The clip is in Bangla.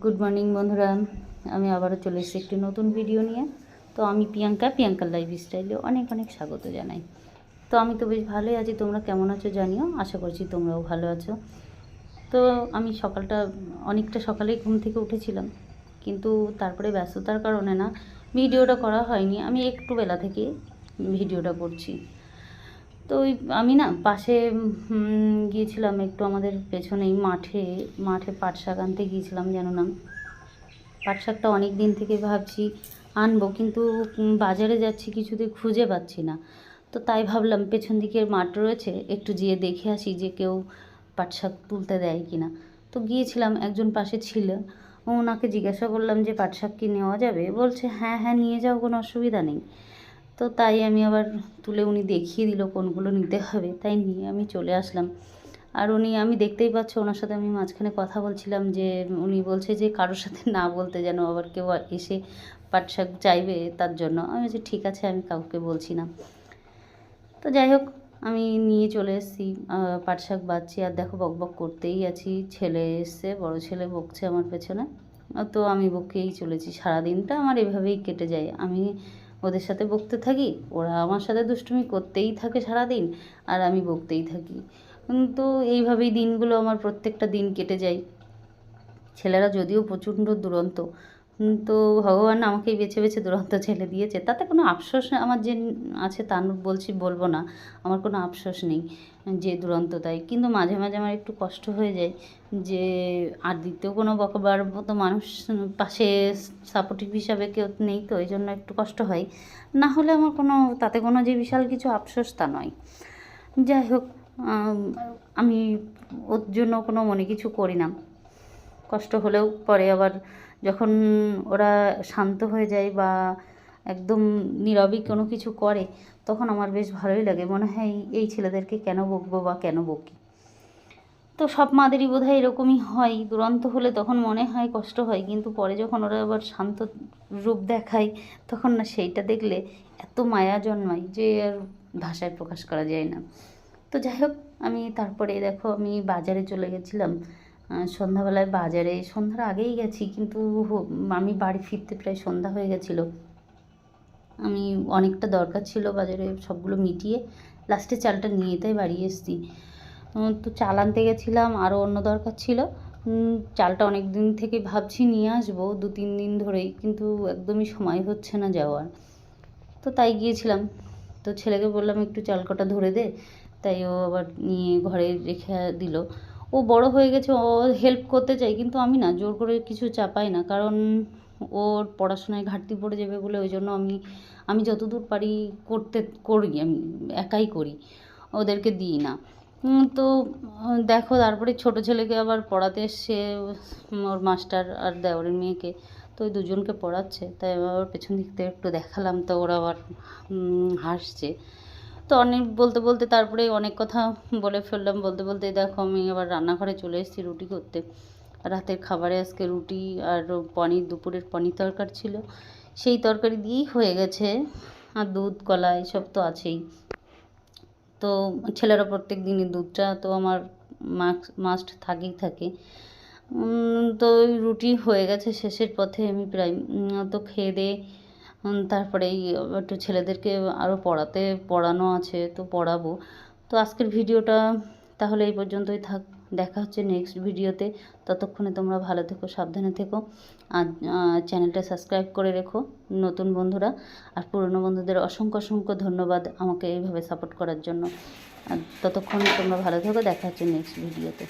গুড মর্নিং বন্ধুরা। আমি আবারও চলে এসেছি একটি নতুন ভিডিও নিয়ে। তো আমি প্রিয়াঙ্কা, প্রিয়াঙ্কার লাইফ স্টাইলে অনেক অনেক স্বাগত জানাই। তো আমি তো বেশ ভালোই আছি। তোমরা কেমন আছো জানিও? আশা করছি তোমরাও ভালো আছো। তো আমি সকালটা, অনেকটা সকালেই ঘুম থেকে উঠেছিলাম। কিন্তু তারপরে ব্যস্ততার কারণে না ভিডিওটা করা হয়নি। আমি একটু বেলা থেকে ভিডিওটা করছি। তো ওই আমি না পাশে গিয়েছিলাম একটু আমাদের পেছনেই মাঠে মাঠে পাট শাক আনতে গিয়েছিলাম যেন না। পাট শাকটা অনেক দিন থেকে ভাবছি আনব কিন্তু বাজারে যাচ্ছি কিছুতে খুঁজে পাচ্ছি না। তো তাই ভাবলাম পেছন দিকের মাঠ রয়েছে, একটু যেয়ে দেখে আসি যে কেউ পাট শাক তুলতে দেয় কি না তো গিয়েছিলাম, একজন পাশে ছিল। ওনাকে জিজ্ঞাসা করলাম যে পাট শাক কি নেওয়া যাবে? বলছে হ্যাঁ হ্যাঁ নিয়ে যাও, কোনো অসুবিধা নেই। তো তাই আমি আবার তুলে উনি দেখিয়ে দিল কোনগুলো নিতে হবে তাই নিয়ে আমি চলে আসলাম। আর উনি আমি দেখতেই পাচ্ছ ওনার সাথে আমি মাঝখানে কথা বলছিলাম যে উনি বলছে যে কারোর সাথে না বলতে যেন আবার কেউ এসে পাট শাক চাইবে তার জন্য। আমি বলছি ঠিক আছে আমি কাউকে বলছি না। তো যাই হোক আমি নিয়ে চলে এসেছি আহ, পাট শাক বাচ্ছি আর দেখো বক বক করতেই আছি। ছেলে এসছে বড় ছেলে বকছে আমার পেছনে। তো আমি বকেই চলেছি সারাদিনটা। আমার এভাবেই কেটে যায়। আমি ওদের সাথে বকতে থাকি, ওরা আমার সাথে দুষ্টুমি করতেই থাকে সারাদিন, আর আমি বকতেই থাকি। তো এইভাবেই দিনগুলো আমার প্রত্যেকটা দিন কেটে যায়। ছেলেরা যদিও প্রচণ্ড দুরন্ত তো ভগবান আমাকেই বেছে বেছে দুরন্ত ছেলে দিয়েছে। তাতে কোনো আফসোস আমার যে আছে তা বলছি, বলব না। আমার কোনো আফসোস নেই যে দুরন্ত তাই কিন্তু মাঝে মাঝে আমার একটু কষ্ট হয়ে যায় যে আর দ্বিতীয় কোনো বকবার মতো মানুষ পাশে সাপোর্টিভ হিসাবে কেউ নেই, তো এই জন্য একটু কষ্ট হয়। না হলে আমার কোনো, তাতে কোনো যে বিশাল কিছু আফসোস তা নয়। যাই হোক আমি ওর জন্য কোনো মনে কিছু করি না। কষ্ট হলেও পরে আবার যখন ওরা শান্ত হয়ে যায় বা একদম নীরবই কোনো কিছু করে, তখন আমার বেশ ভালোই লাগে। মনে হয় এই- ছেলেদেরকে কেন বকবো বা কেন বকি? তো সব মাদেরই বোধ হয় এরকমই হয়। দুরন্ত হলে তখন মনে হয় কষ্ট হয়, কিন্তু পরে যখন ওরা আবার শান্ত রূপ দেখায়, তখন না সেইটা দেখলে এত মায়া জন্মায় যে আর ভাষায় প্রকাশ করা যায় না। তো যাই হোক, আমি তারপরে দেখো আমি বাজারে চলে গেছিলাম। সন্ধ্যাবেলায় বাজারে, সন্ধ্যার আগেই গেছি, কিন্তু আমি বাড়ি ফিরতে প্রায় সন্ধ্যা হয়ে গেছিল। আমি অনেকটা দরকার ছিল বাজারে সবগুলো মিটিয়ে, লাস্টে চালটা নিয়ে তাই বাড়ি এসেছি। তো চাল আনতে গেছিলাম, আরও অন্য দরকার ছিল। চালটা অনেক দিন থেকে ভাবছি নিয়ে আসব, দু তিন দিন ধরেই, কিন্তু একদমই সময় হচ্ছে না যাওয়ার। তো তাই গিয়েছিলাম। তো ছেলেকে বললাম, একটু চাল কটা ধরে দে। তাই ও আবার নিয়ে ঘরে রেখে দিল। ও বড় হয়ে গেছে, ও হেল্প করতে চাই কিন্তু আমি না, জোর করে কিছু চাপাই না। কারণ ওর পড়াশোনায় ঘাটতি পড়ে যাবে বলে ওই জন্য আমি আমি যতদূর পারি করতে, করি, আমি একাই করি, ওদেরকে দিই না। তো, দেখো, তারপরে ছোট ছেলেকে আবার পড়াতে এসছে ওর মাস্টার আর দেওরের মেয়েকে, তো ওই দুজনকে পড়াচ্ছে, তাই আবার পেছন দিক থেকে একটু দেখালাম, তো ওরা আবার হাসছে। তো অনেক বলতে বলতে তারপরে অনেক কথা বলে ফেললাম। বলতে বলতে দেখো আমি আবার রান্নাঘরে চলে এসেছি রুটি করতে। রাতের খাবারে আজকে রুটি আর পনির, দুপুরের পনির তরকারি ছিল। সেই তরকারি দিয়েই হয়ে গেছে। আর দুধ, কলা এসব তো আছেই। তো ছেলেরা প্রত্যেক দিনই দুধটা তো আমার মাস্ট থাকেই থাকে। তো রুটি হয়ে গেছে শেষের পথে আমি প্রায় তো খেয়ে দিয়ে তারপরে এই একটু ছেলেদেরকে আরও পড়াতে, পড়ানো আছে, তো পড়াবো। তো আজকের ভিডিওটা তাহলে এই পর্যন্তই থাক। দেখা হচ্ছে নেক্সট ভিডিওতে। ততক্ষণে তোমরা ভালো থেকো, সাবধানে থেকো। আর চ্যানেলটা সাবস্ক্রাইব করে রেখো, নতুন বন্ধুরা। আর পুরনো বন্ধুদের অসংখ্য অসংখ্য ধন্যবাদ আমাকে এইভাবে সাপোর্ট করার জন্য। আর ততক্ষণে তোমরা ভালো থেকো, দেখা হচ্ছে নেক্সট ভিডিওতে।